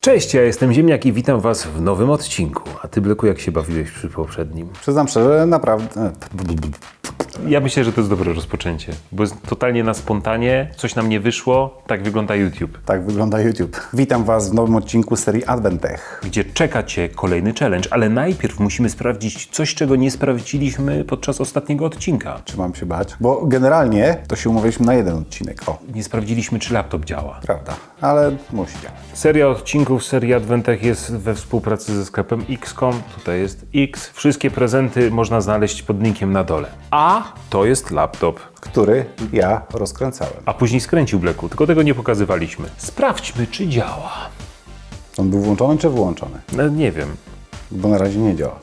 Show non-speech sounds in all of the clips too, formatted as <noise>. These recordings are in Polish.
Cześć, ja jestem Ziemniak i witam Was w nowym odcinku. A Ty, Bleku, jak się bawiłeś przy poprzednim? Przyznam szczerze, naprawdę. Ja myślę, że to jest dobre rozpoczęcie, bo jest totalnie na spontanie, coś nam nie wyszło, tak wygląda YouTube, Tak wygląda YouTube. Witam Was w nowym odcinku serii Adventech. gdzie czeka Cię kolejny challenge, ale najpierw musimy sprawdzić coś, czego nie sprawdziliśmy podczas ostatniego odcinka. Czy mam się bać? Bo generalnie to się umówiliśmy na jeden odcinek. O, Nie sprawdziliśmy, czy laptop działa. prawda. Ale musi działać. Seria odcinków serii Adwentech jest we współpracy ze sklepem X.com. Tutaj jest X. Wszystkie prezenty można znaleźć pod linkiem na dole. A to jest laptop. Który ja rozkręcałem. A później skręcił Bleku, tylko tego nie pokazywaliśmy. Sprawdźmy, czy działa. On był włączony czy wyłączony? No, nie wiem. Bo na razie nie działa.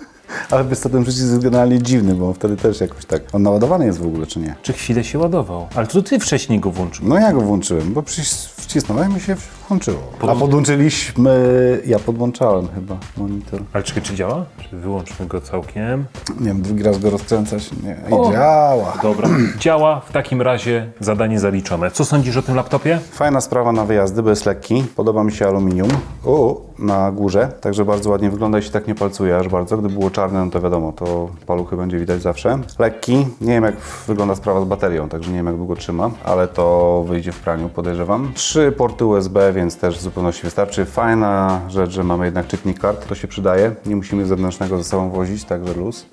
<laughs> Ale co, ten przycisk jest generalnie dziwny, bo on wtedy też jakoś tak... On naładowany jest w ogóle, czy nie? Czy chwilę się ładował? Ale to ty wcześniej go włączył. No ja go włączyłem, bo przycis- wcisnąłem i się włączyło. A podłączyliśmy... Ja podłączałem chyba monitor. Ale czekaj, czy działa? Czy wyłączmy go całkiem? Nie wiem, drugi raz go rozkręcać? Nie. I O! działa. Dobra. <clears throat> Działa, w takim razie zadanie zaliczone. Co sądzisz o tym laptopie? Fajna sprawa na wyjazdy, bo jest lekki. Podoba mi się aluminium. U, na górze, także bardzo ładnie wygląda i się tak nie palcuje aż bardzo. Gdyby było czarne, no to wiadomo, to paluchy będzie widać zawsze. Lekki. Nie wiem jak wygląda sprawa z baterią, także nie wiem jak długo trzyma, ale to wyjdzie w praniu, podejrzewam. Trzy porty USB, więc też w zupełności wystarczy. Fajna rzecz, że mamy jednak czytnik kart, to się przydaje. Nie musimy zewnętrznego ze sobą wozić, także luz.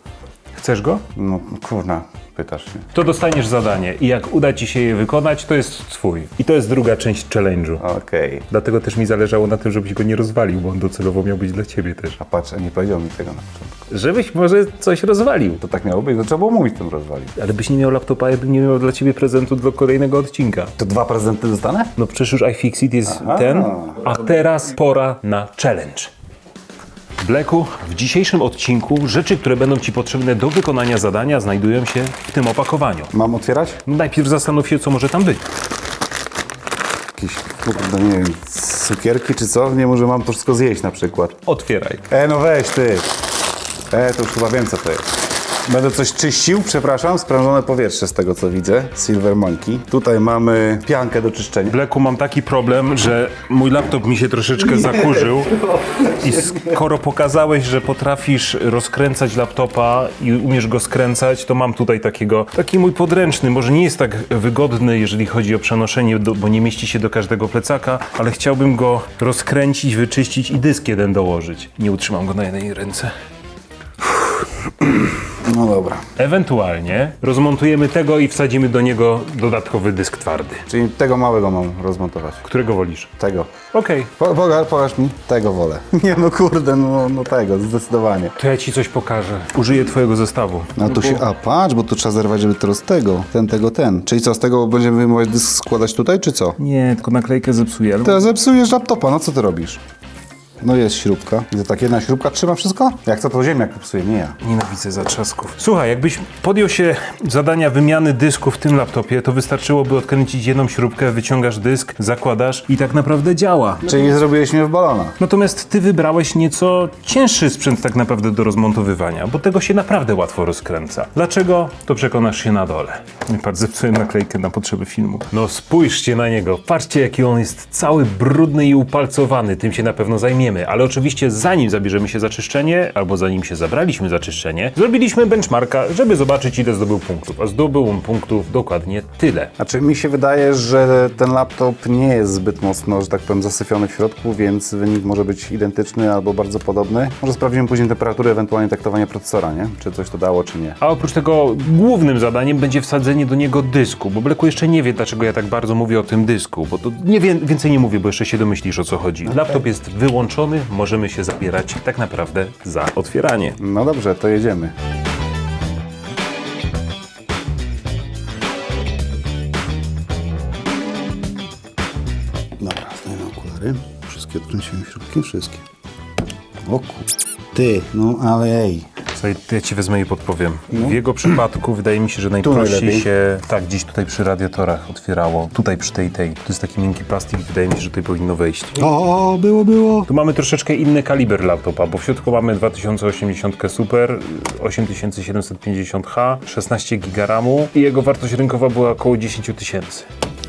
Chcesz go? No kurna, pytasz się. To dostaniesz zadanie i jak uda ci się je wykonać, to jest twój. I to jest druga część challenge'u. Okej. Dlatego też mi zależało na tym, żebyś go nie rozwalił, bo on docelowo miał być dla ciebie też. A patrz, a nie powiedział mi tego na początku. Żebyś może coś rozwalił. To tak miało być, to trzeba było mówić tym rozwalić. Ale byś nie miał laptopa, ja bym nie miał dla ciebie prezentu do kolejnego odcinka. To dwa prezenty dostanę? No przecież już iFixit jest ten, a teraz pora na challenge. Bleku, w dzisiejszym odcinku rzeczy, które będą Ci potrzebne do wykonania zadania znajdują się w tym opakowaniu. Mam otwierać? Najpierw zastanów się, co może tam być. Jakieś, kurde, nie wiem, cukierki czy co? Nie, może mam to wszystko zjeść na przykład. Otwieraj. E, no weź ty. E, to już chyba wiem co to jest. Będę coś czyścił, przepraszam, sprężone powietrze z tego co widzę, Silver Monkey. Tutaj mamy piankę do czyszczenia. Bleku, mam taki problem, że mój laptop mi się troszeczkę zakurzył <laughs> i skoro pokazałeś, że potrafisz rozkręcać laptopa i umiesz go skręcać, to mam tutaj takiego, taki mój podręczny, może nie jest tak wygodny, jeżeli chodzi o przenoszenie, do, bo nie mieści się do każdego plecaka, ale chciałbym go rozkręcić, wyczyścić i dysk jeden dołożyć. Nie utrzymam go na jednej ręce. No dobra. Ewentualnie rozmontujemy tego i wsadzimy do niego dodatkowy dysk twardy. Czyli tego małego mam rozmontować. Którego wolisz? Tego. Okej. Po, poga, pokaż mi. Tego wolę. <laughs> Nie no kurde, no, no tego, zdecydowanie. To ja ci coś pokażę. Użyję twojego zestawu. No tu się, a patrz, bo tu trzeba zerwać, żeby teraz tego, ten, tego, ten. Czyli co, z tego będziemy wyjmować dysk składać tutaj, czy co? Nie, tylko naklejkę zepsuję. Ale... Ty zepsujesz laptopa, no co ty robisz? No jest śrubka. I to tak jedna śrubka trzyma wszystko? Jak to to ziemniak popsuje, nie ja. Nienawidzę zatrzasków. Słuchaj, jakbyś podjął się zadania wymiany dysku w tym laptopie, to wystarczyłoby odkręcić jedną śrubkę, wyciągasz dysk, zakładasz i tak naprawdę działa. Czyli zrobiłeś mnie w balona. Natomiast ty wybrałeś nieco cięższy sprzęt tak naprawdę do rozmontowywania, bo tego się naprawdę łatwo rozkręca. Dlaczego? To przekonasz się na dole. Patrz, zepsułem naklejkę na potrzeby filmu. No spójrzcie na niego. Patrzcie, jaki on jest cały brudny i upalcowany. Tym się na pewno zajmiemy. Ale oczywiście zanim zabierzemy się za czyszczenie, albo zanim się zabraliśmy za czyszczenie, zrobiliśmy benchmarka, żeby zobaczyć ile zdobył punktów. A zdobył on punktów dokładnie tyle. Znaczy mi się wydaje, że ten laptop nie jest zbyt mocno, że tak powiem, zasyfiony w środku, więc wynik może być identyczny albo bardzo podobny. Może sprawdzimy później temperaturę, ewentualnie taktowanie procesora, nie? Czy coś to dało, czy nie. A oprócz tego głównym zadaniem będzie wsadzenie do niego dysku, bo Bleku jeszcze nie wie, dlaczego ja tak bardzo mówię o tym dysku, bo to nie wie, więcej nie mówię, bo jeszcze się domyślisz o co chodzi. Laptop jest wyłączony, możemy się zabierać tak naprawdę za otwieranie. No dobrze, to jedziemy. Dobra, zdejmę okulary. Wszystkie odkręciłem wszystkie. O ku... Ty, no ale ej. Słuchaj, ja ci wezmę i podpowiem. W jego przypadku wydaje mi się, że najprościej najlepiej. się tak gdzieś tutaj przy radiatorach otwierało. Tutaj przy tej tej. To jest taki miękki plastik i wydaje mi się, że tutaj powinno wejść. O, było, było. Tu mamy troszeczkę inny kaliber laptopa, bo w środku mamy 2080 Super, 8750H, 16 GB RAMu i jego wartość rynkowa była około 10 tysięcy.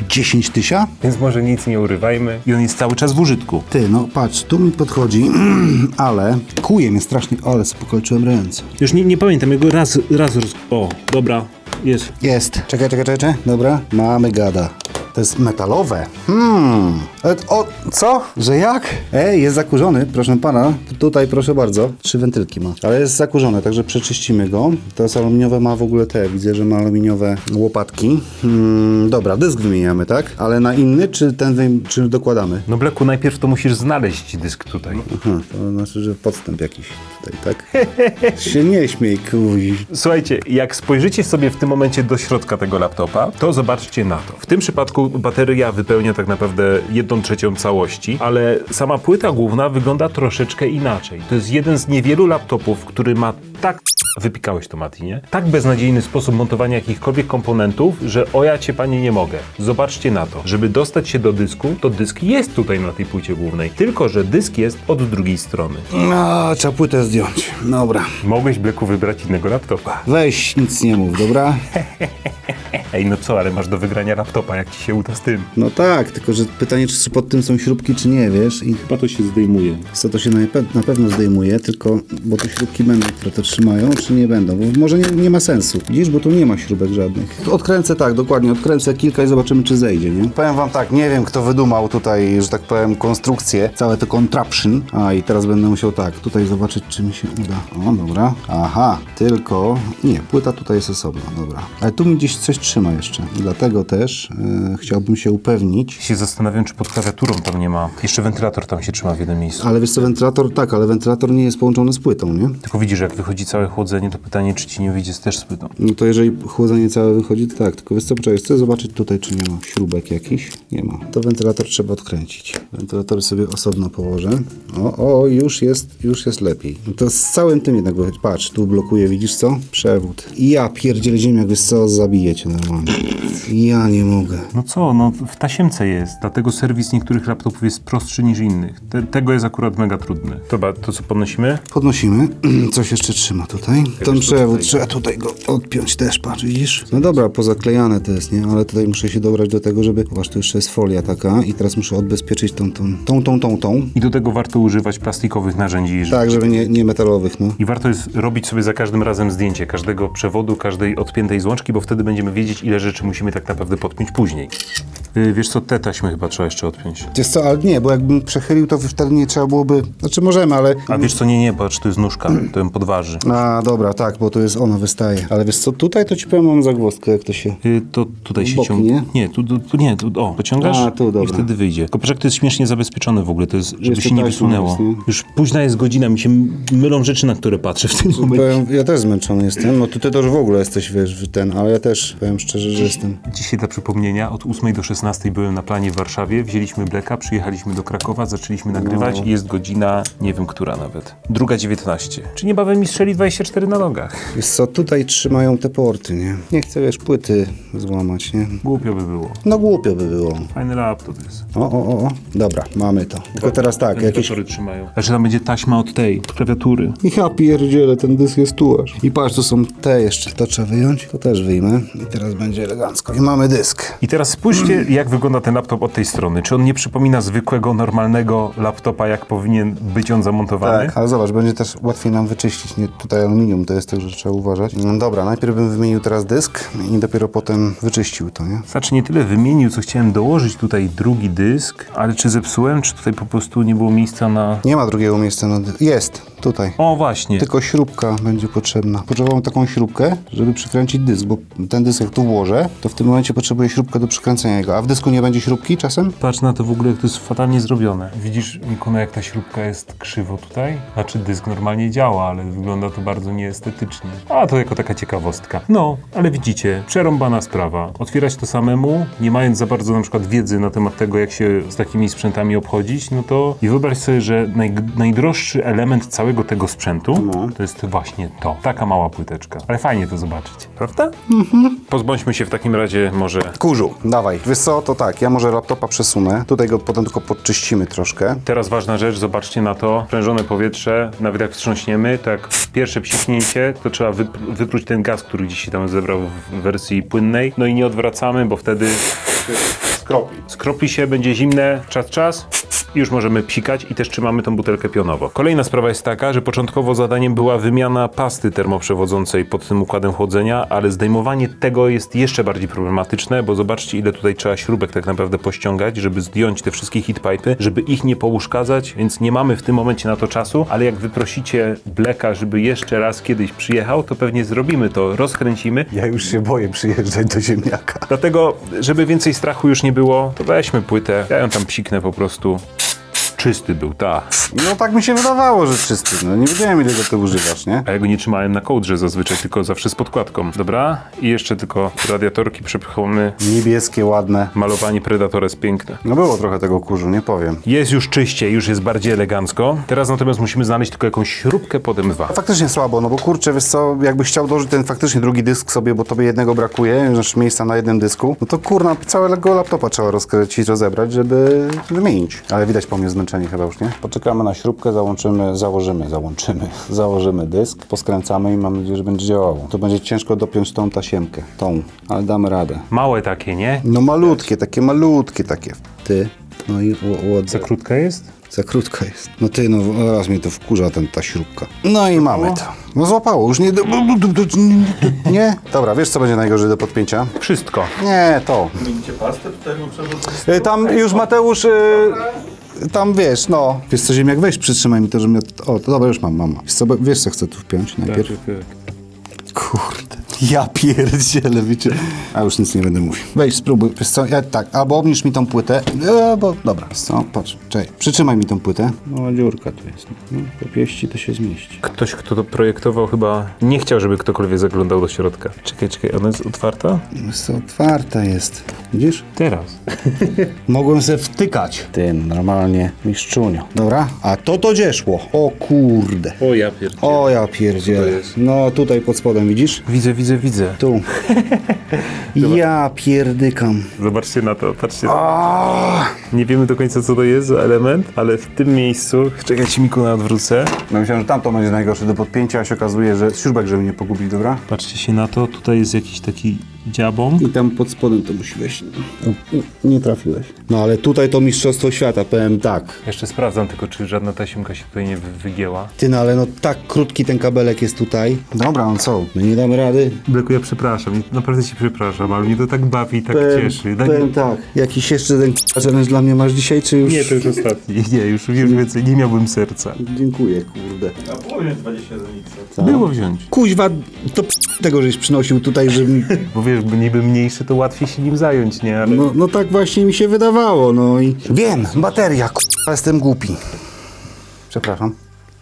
10 tysia? Więc może nic nie urywajmy. I on jest cały czas w użytku. Ty, no patrz, tu mi podchodzi, <clears throat> ale kuje mnie strasznie, ale sobie pokolczyłem ręce. Już nie, nie pamiętam, jego raz, raz roz... O, dobra, jest. Jest. Czekaj, czekaj, czekaj, czekaj. Dobra, mamy gada. To jest metalowe. Hmm. Ale O, co? Że jak? Ej, jest zakurzony, proszę pana. Tu- Tutaj, proszę bardzo. Trzy wentylki ma. Ale jest zakurzone, także przeczyścimy go. To jest aluminiowe, ma w ogóle te. Widzę, że ma aluminiowe łopatki. Hmm, dobra, dysk wymieniamy, tak? Ale na inny, czy ten czy dokładamy? No Bleku, najpierw to musisz znaleźć dysk tutaj. Aha, to znaczy, że podstęp jakiś tutaj, tak? <laughs> się nie śmiej, kuj. Słuchajcie, jak spojrzycie sobie w tym momencie do środka tego laptopa, to zobaczcie na to. W tym przypadku bateria wypełnia tak naprawdę jedną trzecią całości, ale sama płyta główna wygląda troszeczkę inaczej. To jest jeden z niewielu laptopów, który ma tak... Wypikałeś to, Mati, nie? Tak beznadziejny sposób montowania jakichkolwiek komponentów, że o ja cię, panie, nie mogę. Zobaczcie na to. Żeby dostać się do dysku, to dysk jest tutaj na tej płycie głównej. Tylko, że dysk jest od drugiej strony. No, trzeba płytę zdjąć. Dobra. Mogłeś, Bleku, wybrać innego laptopa. Weź, nic nie mów, dobra? <laughs> Ej, no co, ale masz do wygrania laptopa, jak ci się uda z tym. No tak, tylko że pytanie, czy pod tym są śrubki, czy nie, wiesz? I Chyba to się zdejmuje. co to się na, na pewno zdejmuje, tylko bo tu śrubki będą, które to trzymają, czy nie będą? Bo może nie, nie ma sensu. Widzisz, bo tu nie ma śrubek żadnych. Odkręcę tak, dokładnie, odkręcę kilka i zobaczymy, czy zejdzie, nie? Powiem wam tak, nie wiem, kto wydumał tutaj, że tak powiem, konstrukcję, całe to contraption. A i teraz będę musiał tak, tutaj zobaczyć, czy mi się uda. O, dobra. Aha, tylko, nie, płyta tutaj jest osobna, dobra. Ale tu mi gdzieś coś trzyma jeszcze. I dlatego też e, chciałbym się upewnić, Się zastanawiam, czy pod klawiaturą tam nie ma. Jeszcze wentylator tam się trzyma w jednym miejscu. Ale wiesz co, wentylator, tak, ale wentylator nie jest połączony z płytą, nie? Tylko widzisz, jak wychodzi całe chłodzenie, to pytanie, czy ci nie wyjdzie z też z płytą. No to jeżeli chłodzenie całe wychodzi, to tak, tylko wiesz co, poczekaj, chcę zobaczyć tutaj, czy nie ma śrubek jakichś. Nie ma. To wentylator trzeba odkręcić. Wentylator sobie osobno położę. O, o, już jest, już jest lepiej. No to z całym tym jednak wychodzi. Patrz, tu blokuje, widzisz co? Przewód. I ja pierdzielę ziemię, wiesz co, zabiję cię normalnie. Ja nie mogę. No co, no w tasiemce jest, dlatego serwis niektórych laptopów jest prostszy niż innych. Te, tego jest akurat mega trudny. Dobra, to co podnosimy? Podnosimy. <clears throat> Coś jeszcze trzyma tutaj. Ten przewód, trzeba tutaj go odpiąć też, patrz, widzisz? No dobra, pozaklejane to jest, nie? Ale tutaj muszę się dobrać do tego, żeby... Zobacz, tu jeszcze jest folia taka i teraz muszę odbezpieczyć tą, tą, tą, tą, tą, tą. I do tego warto używać plastikowych narzędzi. jeżeli- Tak, żeby nie, nie metalowych, no. I warto jest robić sobie za każdym razem zdjęcie każdego przewodu, każdej odpiętej złączki, bo wtedy będziemy wiedzieć, ile rzeczy musimy tak naprawdę podpiąć później. Yy, wiesz co, te taśmy chyba trzeba jeszcze odpiąć. Wiesz co, ale nie, bo jakbym przechylił, to wtedy nie trzeba byłoby... Znaczy możemy, ale... A wiesz co, nie, nie, patrz, to jest nóżka, to ją podważy. A, dobra, tak, bo tu jest ono wystaje. Ale wiesz co, tutaj to ci powiem, mam zagwozdkę, jak to się... Yy, to tutaj się ciągnie. nie? Nie, tu, tu, tu nie, tu, o, pociągasz A, tu, i dobra. wtedy wyjdzie. Tylko patrz, jak to jest śmiesznie zabezpieczone w ogóle, to jest, żeby Jeszcze się nie taśmą wysunęło. jest, nie? Już późna jest godzina, mi się mylą rzeczy, na które patrzę w tym momencie. Powiem, ja też zmęczony jestem, no ty, ty to już w ogóle jesteś, wiesz, w ten, ale ja też, powiem szczerze, że jestem... Dzisiaj dla przypomnienia, od 8 do 16 byłem na planie w Warszawie, wzięliśmy Bleka, przyjechaliśmy do Krakowa, zaczęliśmy nagrywać i jest godzina, nie wiem która nawet, druga 19. Czy niebawem mi strzeli 24 na nogach? Wiesz co, tutaj trzymają te porty, nie? Nie chcę, wiesz, płyty złamać, nie? Głupio by było. No głupio by było. Fajny laptop jest. O, o, o, o. dobra, mamy to. Tylko teraz tak, jakieś... Wentylatory trzymają. Znaczy tam będzie taśma od tej, od klawiatury. Ja pierdzielę, ten dysk jest tu aż. I patrz, tu są te jeszcze, to trzeba wyjąć, to też wyjmę. I teraz będzie elegancko. I mamy dysk. I teraz spójrzcie, jak wygląda ten laptop od tej strony. Czy on nie przypomina zwykłego, normalnego laptopa, jak powinien być on zamontowany? Tak, ale zobacz, będzie też łatwiej nam wyczyścić. Nie, tutaj aluminium to jest, także trzeba uważać. No dobra, najpierw bym wymienił teraz dysk i dopiero potem wyczyścił to, nie? Znaczy nie tyle wymienił, co chciałem dołożyć tutaj drugi dysk, ale czy zepsułem, czy tutaj po prostu nie było miejsca na... Nie ma drugiego miejsca na dysk. Jest, tutaj. O właśnie, Tylko śrubka będzie potrzebna. Potrzebowałem taką śrubkę, żeby przykręcić dysk, bo ten dysk jak tu włożę, to w tym momencie potrzebuję śrubkę do przykręcenia jego. A w dysku nie będzie śrubki czasem? patrz na to w ogóle, jak to jest fatalnie zrobione. Widzisz, Mikuna, jak ta śrubka jest krzywo tutaj? Znaczy dysk normalnie działa, ale wygląda to bardzo nieestetycznie. A to jako taka ciekawostka. No, ale widzicie, przerąbana sprawa. Otwierać to samemu, nie mając za bardzo na przykład wiedzy na temat tego, jak się z takimi sprzętami obchodzić, no to i wyobraź sobie, że naj, najdroższy element całego tego sprzętu to jest właśnie to. Taka mała płyteczka. Ale fajnie to zobaczyć. Prawda? Pozbądźmy się w takim razie może Kurzu, dawaj. Wiesz co, to tak, ja może laptopa przesunę. Tutaj go potem tylko podczyścimy troszkę. Teraz ważna rzecz, zobaczcie na to. Prężone powietrze, nawet jak wstrząśniemy, to jak pierwsze psiknięcie, to trzeba wyp- wypróć ten gaz, który gdzieś się tam zebrał w wersji płynnej. No i nie odwracamy, bo wtedy skropi. Skropli się, będzie zimne, czas, czas. I już możemy psikać i też trzymamy tą butelkę pionowo. Kolejna sprawa jest taka, że początkowo zadaniem była wymiana pasty termoprzewodzącej pod tym układem chłodzenia, ale zdejmowanie tego jest jeszcze bardziej problematyczne, bo zobaczcie ile tutaj trzeba śrubek tak naprawdę pościągać, żeby zdjąć te wszystkie heatpipy, żeby ich nie pouszkadzać, więc nie mamy w tym momencie na to czasu, ale jak wyprosicie Blacka, żeby jeszcze raz kiedyś przyjechał, to pewnie zrobimy to, rozkręcimy Ja już się boję przyjeżdżać do ziemniaka. Dlatego, żeby więcej strachu już nie było, to weźmy płytę. Ja ją tam psiknę po prostu. Czysty był, ta. No tak mi się wydawało, że czysty. No nie wiedziałem ile go ty używasz, nie? A ja go nie trzymałem na kołdrze zazwyczaj, tylko zawsze z podkładką. Dobra? I jeszcze tylko radiatorki przepchamy. Niebieskie, ładne. Malowanie Predator jest piękne. No było trochę tego kurzu, nie powiem. Jest już czyściej, już jest bardziej elegancko. Teraz natomiast musimy znaleźć tylko jakąś śrubkę pod M2. Faktycznie słabo, no bo kurczę, wiesz co, jakbyś chciał dołożyć ten faktycznie drugi dysk sobie, bo tobie jednego brakuje, znaczy miejsca na jednym dysku, no to kurna, całego laptopa trzeba rozkręcić, rozebrać, żeby wymienić. Ale widać po mnie zmęczenie chyba już, nie? Poczekamy na śrubkę, załączymy, założymy, załączymy, <laughs> założymy dysk, poskręcamy i mam nadzieję, że będzie działało. To będzie ciężko dopiąć tą tasiemkę, tą, ale damy radę. Małe takie, nie? No malutkie, takie malutkie takie. Ty, no i łodze. Za krótka jest? Za krótka jest. No ty, no raz mnie to wkurza ten, ta śrubka. No i mamy to. No złapało, już nie... Nie? Dobra, wiesz co będzie najgorzej do podpięcia? Wszystko. Nie, to. Widzicie pastę tutaj? Y, Tam już Mateusz... y, Tam wiesz, no. Wiesz co, ziemniak, weź przytrzymaj mi to, żebym ja... O, to dobra, już mam, mama. Wiesz co, wiesz co chcę tu wpiąć najpierw? Kurde. Ja pierdzielę, wiecie. A już nic nie będę mówił. Weź, spróbuj. Wiesz co, ja tak, albo obniż mi tą płytę, albo... Dobra, wiesz co, patrz, czekaj. Przytrzymaj mi tą płytę. No, dziurka tu jest. No, po pieści to się zmieści. Ktoś, kto to projektował, chyba nie chciał, żeby ktokolwiek zaglądał do środka. Czekaj, czekaj, ona jest otwarta? Wiesz co, otwarta jest. Widzisz? Teraz. <laughs> Mogłem se wtykać. Tym, normalnie, mistrzunio. Dobra, a to to gdzie szło? O kurde. O ja pierdolę. O ja pierdzielę. No tutaj pod spodem, widzisz? Widzę, widzę, widzę. Tu. <laughs> ja pierdykam. Zobaczcie na to, patrzcie. Nie wiemy do końca, co to jest za element, ale w tym miejscu, czekajcie, Miku, na odwrócę. No myślałem, że tamto będzie najgorsze do podpięcia, a się okazuje, że śrubek, żeby nie pogubić, dobra? Patrzcie się na to, tutaj jest jakiś taki dziabą. I tam pod spodem to musi wejść. Nie trafiłeś. No ale tutaj to mistrzostwo świata, powiem tak. Jeszcze sprawdzam tylko, czy żadna taśmka się tutaj nie wy- wygięła. Ty no ale no tak krótki ten kabelek jest tutaj. Dobra, no co? My nie damy rady. Bleku, ja przepraszam, naprawdę się przepraszam, ale mnie to tak bawi, tak cieszy. Daj- powiem tak. Jakiś jeszcze ten challenge dla mnie masz dzisiaj, czy już? Nie, to już ostatni. Nie, już, już więcej nie miałbym serca. Dziękuję, kurde. A powiem 21 x Było wziąć. Kuźwa, to p- tego żeś przynosił tutaj, żeby... Bo wiesz, bo niby mniejszy, to łatwiej się nim zająć, nie? Ale... No, no tak właśnie mi się wydawało, no i... Wiem, bateria, kurwa, jestem głupi. Przepraszam.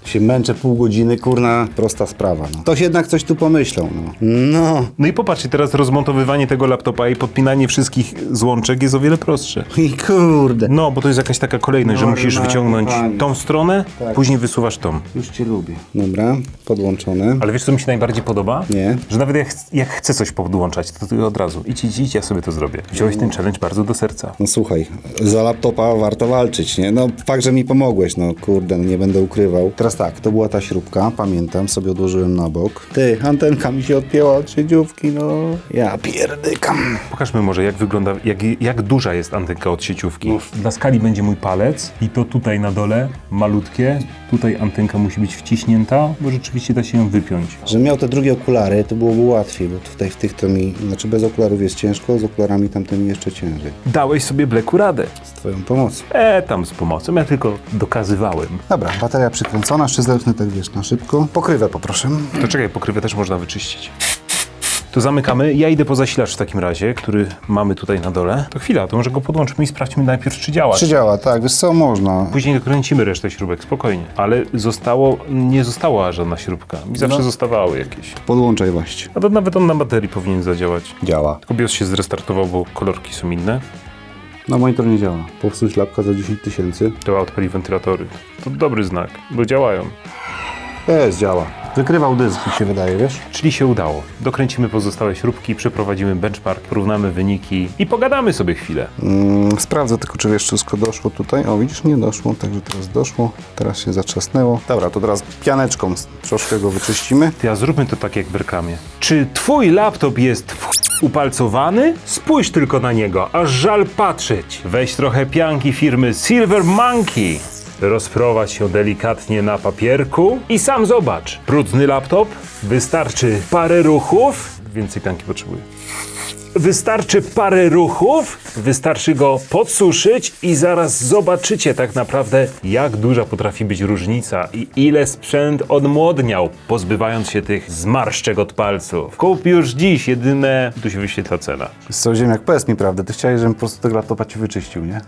Się męczę pół godziny, kurna, prosta sprawa. No. Ktoś jednak coś tu pomyślał, no. No. No i popatrzcie, teraz rozmontowywanie tego laptopa i podpinanie wszystkich złączek jest o wiele prostsze. <laughs> I kurde. No, bo to jest jakaś taka kolejność, że musisz wyciągnąć kochani. tą stronę, Tak. później wysuwasz tą. Już cię lubię. Dobra, podłączone. Ale wiesz, co mi się najbardziej podoba? Nie. Że nawet jak, jak chcę coś podłączać, to ty od razu idź, idź, idź, ja sobie to zrobię. Wziąłeś ten challenge bardzo do serca. No słuchaj, za laptopa warto walczyć, nie? No fakt, że mi pomogłeś, no kurde, no nie będę ukrywał. Teraz tak, to była ta śrubka, pamiętam, sobie odłożyłem na bok. Ty, antenka mi się odpięła od sieciówki, no. Ja pierdykam. Pokażmy może, jak wygląda, jak, jak duża jest antenka od sieciówki. Dla skali będzie mój palec i to tutaj na dole, malutkie. Tutaj antenka musi być wciśnięta, bo rzeczywiście da się ją wypiąć. Że miał te drugie okulary, to byłoby łatwiej, bo tutaj w tych to mi, znaczy bez okularów jest ciężko, z okularami tamtymi jeszcze ciężej. Dałeś sobie Bleku radę. Twoją pomocą. E, tam z pomocą, ja tylko dokazywałem. Dobra, bateria przykręcona, zerknę tak wiesz, na szybko. Pokrywę poproszę. To czekaj, pokrywę też można wyczyścić. To zamykamy. Ja idę po zasilacz w takim razie, który mamy tutaj na dole. To chwila, to może go podłączymy i sprawdźmy najpierw, czy działa. Czy działa? Tak, wiesz co, można. Później dokręcimy resztę śrubek, spokojnie. Ale zostało, nie została żadna śrubka. Mi zawsze No. zostawały jakieś. Podłączaj właśnie. A to nawet on na baterii powinien zadziałać. Działa. Tylko BIOS się zrestartował, bo kolorki są inne. No monitor nie działa. Popsuć lapka za 10 tysięcy. To odpali wentylatory. To dobry znak, bo działają. Jest, działa. Wykrywał dysk, mi się wydaje, wiesz? Czyli się udało. Dokręcimy pozostałe śrubki, przeprowadzimy benchmark, porównamy wyniki i pogadamy sobie chwilę. Mm, sprawdzę tylko, czy wiesz, wszystko doszło tutaj. O, widzisz, nie doszło, także teraz doszło. Teraz się zatrzasnęło. Dobra, to teraz pianeczką troszkę go wyczyścimy. Ty, a zróbmy to tak jak w reklamie. Czy twój laptop jest w ch- upalcowany? Spójrz tylko na niego, aż żal patrzeć. Weź trochę pianki firmy Silver Monkey. Rozprowadź ją delikatnie na papierku i sam zobacz. Brudny laptop? Wystarczy parę ruchów. Więcej pianki potrzebuję. Wystarczy parę ruchów, wystarczy go podsuszyć i zaraz zobaczycie tak naprawdę, jak duża potrafi być różnica i ile sprzęt odmłodniał, pozbywając się tych zmarszczek od palców. Kup już dziś, jedyne, tu się wyświetla cena. Wiesz co, ziemniak, powiedz mi prawdę, ty chciałeś, żebym po prostu tego laptopa ci wyczyścił, nie?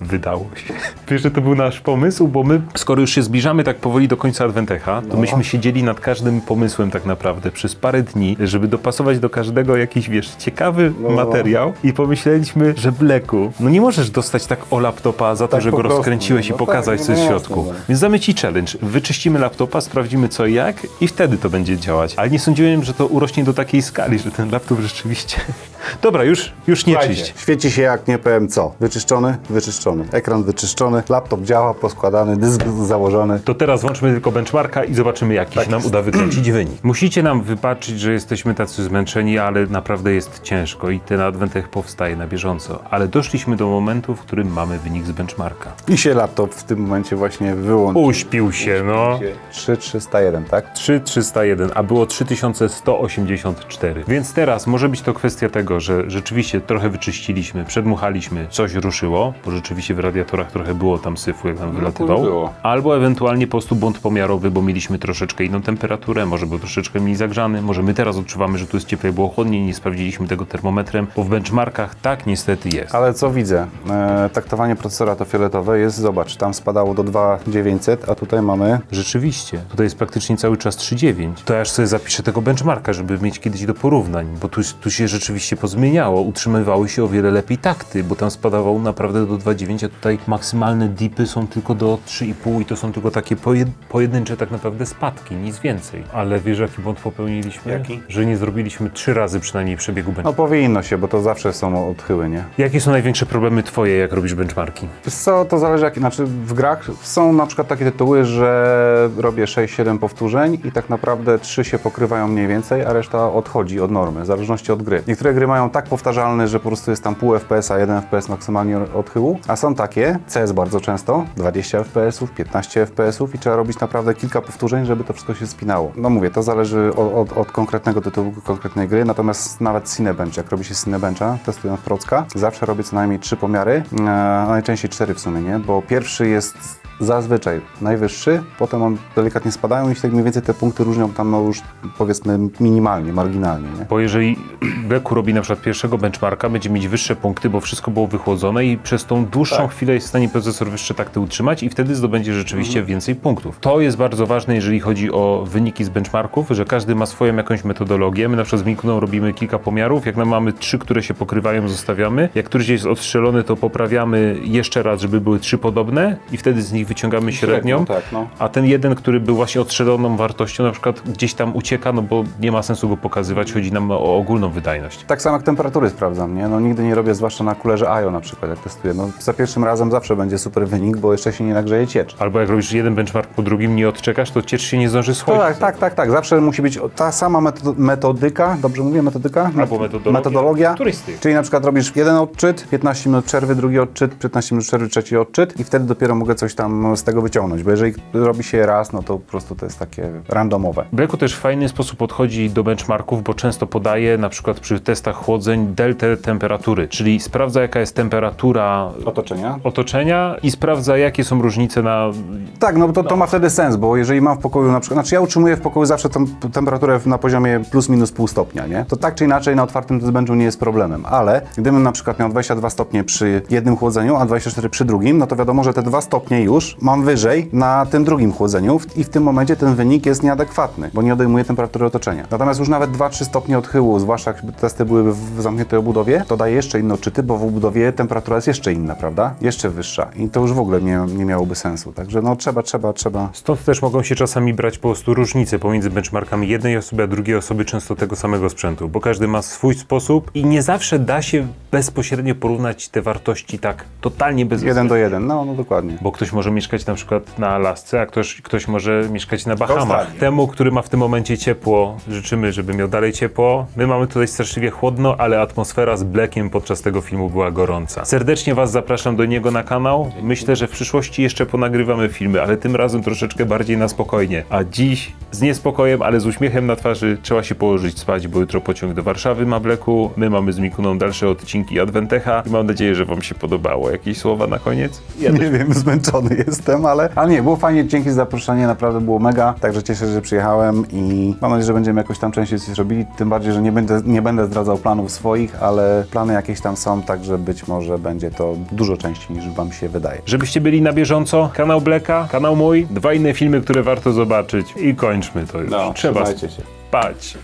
Wydało się. Wiesz, że to był nasz pomysł, bo my, skoro już się zbliżamy tak powoli do końca Adwentecha, to myśmy siedzieli nad każdym pomysłem tak naprawdę przez parę dni, żeby dopasować do każdego jakiś, wiesz, ciekawy materiał i pomyśleliśmy, że Bleku, no nie możesz dostać tak o laptopa za to, Tak że go prostu, rozkręciłeś no i pokazać tak, coś w no środku. jasne, no. Więc damy ci challenge. Wyczyścimy laptopa, sprawdzimy co i jak i wtedy to będzie działać. Ale nie sądziłem, że to urośnie do takiej skali, że ten laptop rzeczywiście... <laughs> Dobra, już, już nie czyść. Świeci się jak nie powiem co. Wyczyszczony, wyczyszczony. Ekran wyczyszczony, laptop działa, poskładany, dysk założony. To teraz włączmy tylko benchmarka i zobaczymy, jaki Tak się nam uda wykręcić <clears throat> wynik. Musicie nam wybaczyć, że jesteśmy tacy zmęczeni, ale naprawdę jest ciężko i ten Adwentech powstaje na bieżąco. Ale doszliśmy do momentu, w którym mamy wynik z benchmarka. I się laptop w tym momencie właśnie wyłączył. Uśpił się, no. 3301, tak? 3301, a było 3184. Więc teraz może być to kwestia tego, że rzeczywiście trochę wyczyściliśmy, przedmuchaliśmy, coś ruszyło, bo rzeczywiście w radiatorach trochę było tam syfu, jak nam wylatywał. było. Albo ewentualnie po prostu błąd pomiarowy, bo mieliśmy troszeczkę inną temperaturę, może był troszeczkę mniej zagrzany, może my teraz odczuwamy, że tu jest cieplej, było chłodniej, nie sprawdziliśmy tego termometrem, bo w benchmarkach tak niestety jest. Ale co widzę? E, taktowanie procesora to fioletowe jest, zobacz, tam spadało do 2900, a tutaj mamy Rzeczywiście, tutaj jest praktycznie cały czas 3,9. To ja aż sobie zapiszę tego benchmarka, żeby mieć kiedyś do porównań, bo tu, tu się rzeczywiście pozmieniało. Utrzymywały się o wiele lepiej takty, bo tam spadawał naprawdę do 2,9, a tutaj maksymalne dipy są tylko do 3,5 i to są tylko takie pojed, pojedyncze tak naprawdę spadki, nic więcej. Ale wiesz jaki błąd popełniliśmy? Jaki? Że nie zrobiliśmy trzy razy przynajmniej przebiegu No benchmarka. powinno się, bo to zawsze są odchyły, nie? Jakie są największe problemy twoje, jak robisz benchmarki? Wiesz co, to zależy jak, znaczy w grach są na przykład takie tytuły, że robię 6-7 powtórzeń i tak naprawdę 3 się pokrywają mniej więcej, a reszta odchodzi od normy, w zależności od gry. Niektóre gry mają tak powtarzalne, że po prostu jest tam pół FPS, a 1 FPS maksymalnie odchyłu, a są takie, CS bardzo często, 20 FPS, 15 FPS i trzeba robić naprawdę kilka powtórzeń, żeby to wszystko się spinało. No mówię, to zależy od, od, od konkretnego tytułu, konkretnej gry, natomiast nawet Cinebench, jak robi się Cinebencha, testując Procka, zawsze robię co najmniej trzy pomiary, e, najczęściej cztery w sumie, nie? Bo pierwszy jest zazwyczaj najwyższy, potem on delikatnie spadają i się tak mniej więcej te punkty różnią tam no już powiedzmy minimalnie, marginalnie, nie? Bo jeżeli <clears throat> Beku robi na przykład pierwszego benchmarka, będzie mieć wyższe punkty, bo wszystko było wychłodzone i przez tą dłuższą Tak. chwilę jest w stanie procesor wyższe takty utrzymać i wtedy zdobędzie rzeczywiście Mhm. więcej punktów. To jest bardzo ważne, jeżeli chodzi o wyniki z benchmarków, że każdy ma swoją jakąś metodologię. My na przykład z Mikuną robimy kilka pomiarów. Jak nam mamy trzy, które się pokrywają, zostawiamy. Jak któryś jest odstrzelony, to poprawiamy jeszcze raz, żeby były trzy podobne i wtedy z nich wyciągamy średnią. tak, no. A ten jeden, który był właśnie odstrzeloną wartością, na przykład gdzieś tam ucieka, no bo nie ma sensu go pokazywać, chodzi nam o ogólną wydajność. Tak samo jak temperatury sprawdzam, nie? No nigdy nie robię, zwłaszcza na kulerze IO na przykład, jak testuję. No za pierwszym razem zawsze będzie super wynik, bo jeszcze się nie nagrzeje ciecz. Albo jak robisz jeden benchmark po drugim, nie odczekasz, to ciecz się nie zdąży schodzić. tak, tak, tak, tak. Zawsze musi być ta sama meto- metodyka, dobrze mówię, metodyka? Albo metodologia. Metodologia. Czyli na przykład robisz jeden odczyt, 15 minut przerwy, drugi odczyt, 15 minut przerwy, trzeci odczyt i wtedy dopiero mogę coś tam z tego wyciągnąć, bo jeżeli robi się raz, no to po prostu to jest takie randomowe. Bleku też w fajny sposób podchodzi do benchmarków, bo często podaje na przykład przy testach chłodzeń deltę temperatury, czyli sprawdza jaka jest temperatura Otoczenia? otoczenia i sprawdza jakie są różnice na... Tak, no to, to ma wtedy sens, bo jeżeli mam w pokoju na przykład, znaczy ja utrzymuję w pokoju zawsze tą temperaturę na poziomie plus minus pół stopnia, nie? To tak czy inaczej na otwartym testbenchu nie jest problemem, ale gdybym na przykład miał 22 stopnie przy jednym chłodzeniu, a 24 przy drugim, no to wiadomo, że te dwa stopnie już mam wyżej na tym drugim chłodzeniu i w tym momencie ten wynik jest nieadekwatny, bo nie odejmuje temperatury otoczenia. Natomiast już nawet 2-3 stopnie odchyłu, zwłaszcza jak testy były w zamkniętej obudowie, to daje jeszcze inne odczyty, bo w obudowie temperatura jest jeszcze inna, prawda? Jeszcze wyższa. I to już w ogóle nie, nie miałoby sensu. Także no trzeba, trzeba, trzeba. Stąd też mogą się czasami brać po prostu różnice pomiędzy benchmarkami jednej osoby a drugiej osoby często tego samego sprzętu, bo każdy ma swój sposób i nie zawsze da się bezpośrednio porównać te wartości tak totalnie bez Jeden do jeden, no, no dokładnie. Bo ktoś może mieszkać na przykład na Alasce, a ktoś, ktoś może mieszkać na Bahamach. Temu, który ma w tym momencie ciepło, życzymy, żeby miał dalej ciepło. My mamy tutaj straszliwie chłodno, ale atmosfera z Blackiem podczas tego filmu była gorąca. Serdecznie Was zapraszam do niego na kanał. Myślę, że w przyszłości jeszcze ponagrywamy filmy, ale tym razem troszeczkę bardziej na spokojnie. A dziś z niespokojem, ale z uśmiechem na twarzy trzeba się położyć spać, bo jutro pociąg do Warszawy ma Blacku. My mamy z Mikuną dalsze odcinki Adwentecha i mam nadzieję, że Wam się podobało. Jakieś słowa na koniec? Nie wiem, zmęczony jestem, ale, ale nie, było fajnie, dzięki za zaproszenie, naprawdę było mega, także cieszę się, że przyjechałem i mam nadzieję, że będziemy jakoś tam częściej coś robili, tym bardziej, że nie będę, nie będę zdradzał planów swoich, ale plany jakieś tam są, także być może będzie to dużo częściej niż wam się wydaje. Żebyście byli na bieżąco, kanał Bleka, kanał mój, dwa inne filmy, które warto zobaczyć i kończmy to już. Trzeba trzymajcie się. spać.